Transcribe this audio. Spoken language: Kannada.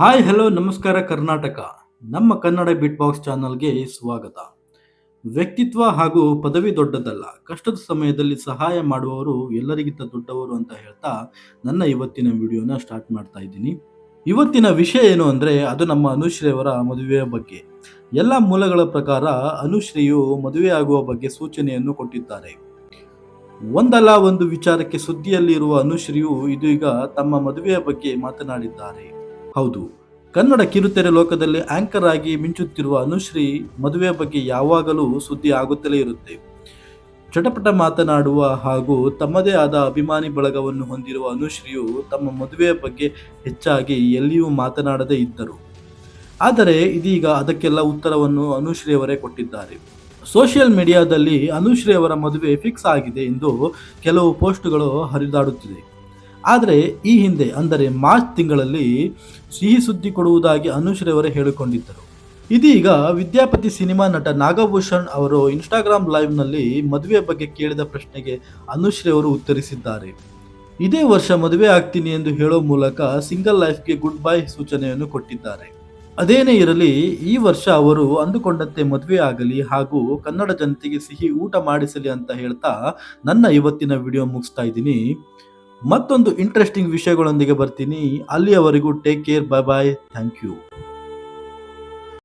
ಹಾಯ್, ಹಲೋ, ನಮಸ್ಕಾರ, ಕರ್ನಾಟಕ. ನಮ್ಮ ಕನ್ನಡ ಬಿಟ್ ಬಾಕ್ಸ್ ಚಾನಲ್ಗೆ ಸ್ವಾಗತ. ವ್ಯಕ್ತಿತ್ವ ಹಾಗೂ ಪದವಿ ದೊಡ್ಡದಲ್ಲ, ಕಷ್ಟದ ಸಮಯದಲ್ಲಿ ಸಹಾಯ ಮಾಡುವವರು ಎಲ್ಲರಿಗಿಂತ ದೊಡ್ಡವರು ಅಂತ ಹೇಳ್ತಾ ನನ್ನ ಇವತ್ತಿನ ವಿಡಿಯೋನ ಸ್ಟಾರ್ಟ್ ಮಾಡ್ತಾ ಇದ್ದೀನಿ. ಇವತ್ತಿನ ವಿಷಯ ಏನು ಅಂದರೆ, ಅದು ನಮ್ಮ ಅನುಶ್ರೀಯವರ ಮದುವೆಯ ಬಗ್ಗೆ. ಎಲ್ಲ ಮೂಲಗಳ ಪ್ರಕಾರ ಅನುಶ್ರೀಯು ಮದುವೆ ಆಗುವ ಬಗ್ಗೆ ಸೂಚನೆಯನ್ನು ಕೊಟ್ಟಿದ್ದಾರೆ. ಒಂದಲ್ಲ ಒಂದು ವಿಚಾರಕ್ಕೆ ಸುದ್ದಿಯಲ್ಲಿರುವ ಅನುಶ್ರೀಯು ಇದೀಗ ತಮ್ಮ ಮದುವೆಯ ಬಗ್ಗೆ ಮಾತನಾಡಿದ್ದಾರೆ. ಹೌದು. ಕನ್ನಡ ಕಿರುತೆರೆ ಲೋಕದಲ್ಲಿ ಆಂಕರ್ ಆಗಿ ಮಿಂಚುತ್ತಿರುವ ಅನುಶ್ರೀ ಮದುವೆಯ ಬಗ್ಗೆ ಯಾವಾಗಲೂ ಸುದ್ದಿ ಆಗುತ್ತಲೇ ಇರುತ್ತೆ. ಚಟಪಟ ಮಾತನಾಡುವ ಹಾಗೂ ತಮ್ಮದೇ ಆದ ಅಭಿಮಾನಿ ಬಳಗವನ್ನು ಹೊಂದಿರುವ ಅನುಶ್ರೀಯು ತಮ್ಮ ಮದುವೆಯ ಬಗ್ಗೆ ಹೆಚ್ಚಾಗಿ ಎಲ್ಲಿಯೂ ಮಾತನಾಡದೇ ಇದ್ದರು. ಆದರೆ ಇದೀಗ ಅದಕ್ಕೆಲ್ಲ ಉತ್ತರವನ್ನು ಅನುಶ್ರೀ ಅವರೇ ಕೊಟ್ಟಿದ್ದಾರೆ. ಸೋಷಿಯಲ್ ಮೀಡಿಯಾದಲ್ಲಿ ಅನುಶ್ರೀ ಅವರ ಮದುವೆ ಫಿಕ್ಸ್ ಆಗಿದೆ ಎಂದು ಕೆಲವು ಪೋಸ್ಟ್ಗಳು ಹರಿದಾಡುತ್ತಿದೆ. ಆದರೆ ಈ ಹಿಂದೆ, ಅಂದರೆ ಮಾರ್ಚ್ ತಿಂಗಳಲ್ಲಿ ಸಿಹಿ ಸುದ್ದಿ ಕೊಡುವುದಾಗಿ ಅನುಶ್ರೀ ಅವರೇ ಹೇಳಿಕೊಂಡಿದ್ದರು. ಇದೀಗ ವಿದ್ಯಾಪತಿ ಸಿನಿಮಾ ನಟ ನಾಗಭೂಷಣ್ ಅವರು ಇನ್ಸ್ಟಾಗ್ರಾಮ್ ಲೈವ್ನಲ್ಲಿ ಮದುವೆ ಬಗ್ಗೆ ಕೇಳಿದ ಪ್ರಶ್ನೆಗೆ ಅನುಶ್ರೀ ಅವರು ಉತ್ತರಿಸಿದ್ದಾರೆ. ಇದೇ ವರ್ಷ ಮದುವೆ ಆಗ್ತೀನಿ ಎಂದು ಹೇಳೋ ಮೂಲಕ ಸಿಂಗಲ್ ಲೈಫ್ಗೆ ಗುಡ್ ಬೈ ಸೂಚನೆಯನ್ನು ಕೊಟ್ಟಿದ್ದಾರೆ. ಅದೇನೇ ಇರಲಿ, ಈ ವರ್ಷ ಅವರು ಅಂದುಕೊಂಡಂತೆ ಮದುವೆ ಆಗಲಿ ಹಾಗೂ ಕನ್ನಡ ಜನತೆಗೆ ಸಿಹಿ ಊಟ ಮಾಡಿಸಲಿ ಅಂತ ಹೇಳ್ತಾ ನನ್ನ ಇವತ್ತಿನ ವಿಡಿಯೋ ಮುಗಿಸ್ತಾ ಇದ್ದೀನಿ. ಮತ್ತೊಂದು ಇಂಟ್ರೆಸ್ಟಿಂಗ್ ವಿಷಯಗಳೊಂದಿಗೆ ಬರ್ತೀನಿ. ಅಲ್ಲಿಯವರೆಗೂ take care bye bye thank you